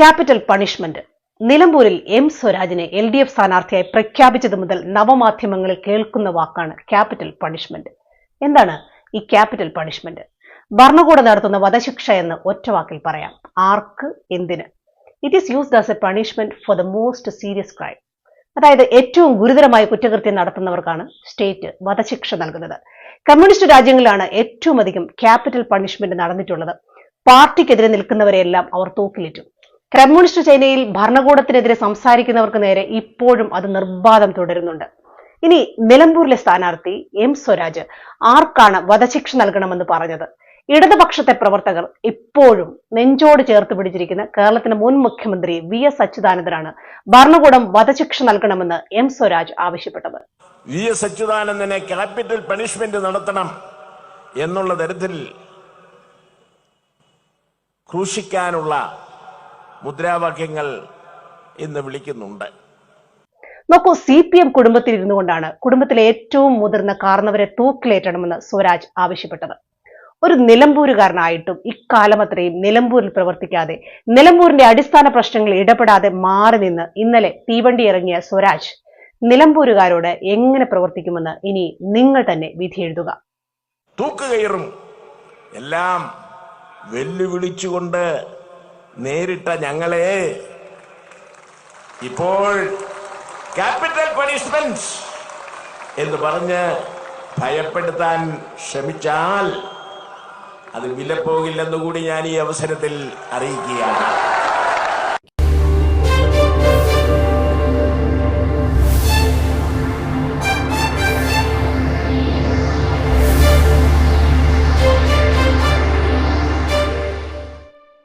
Capital punishment. നിലമ്പൂരിൽ M സ്വരാജിനെ L D F സ്ഥാനാർത്ഥിയായി പ്രഖ്യാപിച്ചത് മുതൽ നവമാധ്യമങ്ങളിൽ കേൾക്കുന്ന വാക്കാണ് ക്യാപിറ്റൽ പണിഷ്മെന്റ്. എന്താണ് ഈ ക്യാപിറ്റൽ പണിഷ്മെന്റ്? ഭരണകൂടം നടത്തുന്ന വധശിക്ഷ എന്ന് ഒറ്റവാക്കിൽ പറയാം. ആർക്ക് എന്തിന്? It is used as a punishment for the most serious crime അതായത് ഏറ്റവും ഗുരുതരമായ കുറ്റകൃത്യം നടത്തുന്നവർക്കാണ് സ്റ്റേറ്റ് വധശിക്ഷ നൽകുന്നത്. കമ്മ്യൂണിസ്റ്റ് രാജ്യങ്ങളിലാണ് ഏറ്റവും അധികം ക്യാപിറ്റൽ പണിഷ്മെന്റ് നടന്നിട്ടുള്ളത്. പാർട്ടിക്കെതിരെ നിൽക്കുന്നവരെയെല്ലാം അവർ തൂക്കിലേറ്റും. കമ്മ്യൂണിസ്റ്റ് ചൈനയിൽ ഭരണകൂടത്തിനെതിരെ സംസാരിക്കുന്നവർക്ക് നേരെ ഇപ്പോഴും അത് നിർബാധം തുടരുന്നുണ്ട്. ഇനി നിലമ്പൂരിലെ സ്ഥാനാർത്ഥി എം സ്വരാജ് ആർക്കാണ് വധശിക്ഷ നൽകണമെന്ന് പറഞ്ഞത്? ഇടതുപക്ഷത്തെ പ്രവർത്തകർ ഇപ്പോഴും നെഞ്ചോട് ചേർത്ത് പിടിച്ചിരിക്കുന്ന കേരളത്തിന്റെ മുൻ മുഖ്യമന്ത്രി വി എസ് അച്യുതാനന്ദനാണ് ഭരണകൂടം വധശിക്ഷ നൽകണമെന്ന് എം സ്വരാജ് ആവശ്യപ്പെട്ടത്. വി എസ് അച്യുതാനന്ദനെ ക്യാപിറ്റൽ പണിഷ്മെന്റ് നടത്തണം എന്നുള്ള തരത്തിൽ ക്രൂശിക്കാനുള്ള മുദ്രാവാക്യങ്ങൾ ഇന്ന് വിളിക്കുന്നുണ്ട്. നോക്കൂ സി പി എം കുടുംബത്തിൽ ഇരുന്നു കൊണ്ടാണ് കുടുംബത്തിലെ ഏറ്റവും മുതിർന്ന കാർന്നവരെ തൂക്കിലേറ്റണമെന്ന് സ്വരാജ് ആവശ്യപ്പെട്ടത്. ഒരു നിലമ്പൂരുകാരനായിട്ടും ഇക്കാലം അത്രയും നിലമ്പൂരിൽ പ്രവർത്തിക്കാതെ നിലമ്പൂരിന്റെ അടിസ്ഥാന പ്രശ്നങ്ങളിൽ ഇടപെടാതെ മാറി നിന്ന് ഇന്നലെ തീവണ്ടി ഇറങ്ങിയ സ്വരാജ് നിലമ്പൂരുകാരോട് എങ്ങനെ പ്രവർത്തിക്കുമെന്ന് ഇനി നിങ്ങൾ തന്നെ വിധി എഴുതുക. തൂക്കുകയറും. എല്ലാം വെല്ലുവിളിച്ചുകൊണ്ട് നേരിട്ട ഞങ്ങളെ. ഇപ്പോൾ ക്യാപിറ്റൽ പണിഷ്മെന്റ് എന്ന് പറഞ്ഞ് ഭയപ്പെടുത്താൻ ശ്രമിച്ചാൽ അത് വിലപ്പോകില്ലെന്നുകൂടി ഞാൻ ഈ അവസരത്തിൽ അറിയിക്കുകയാണ്.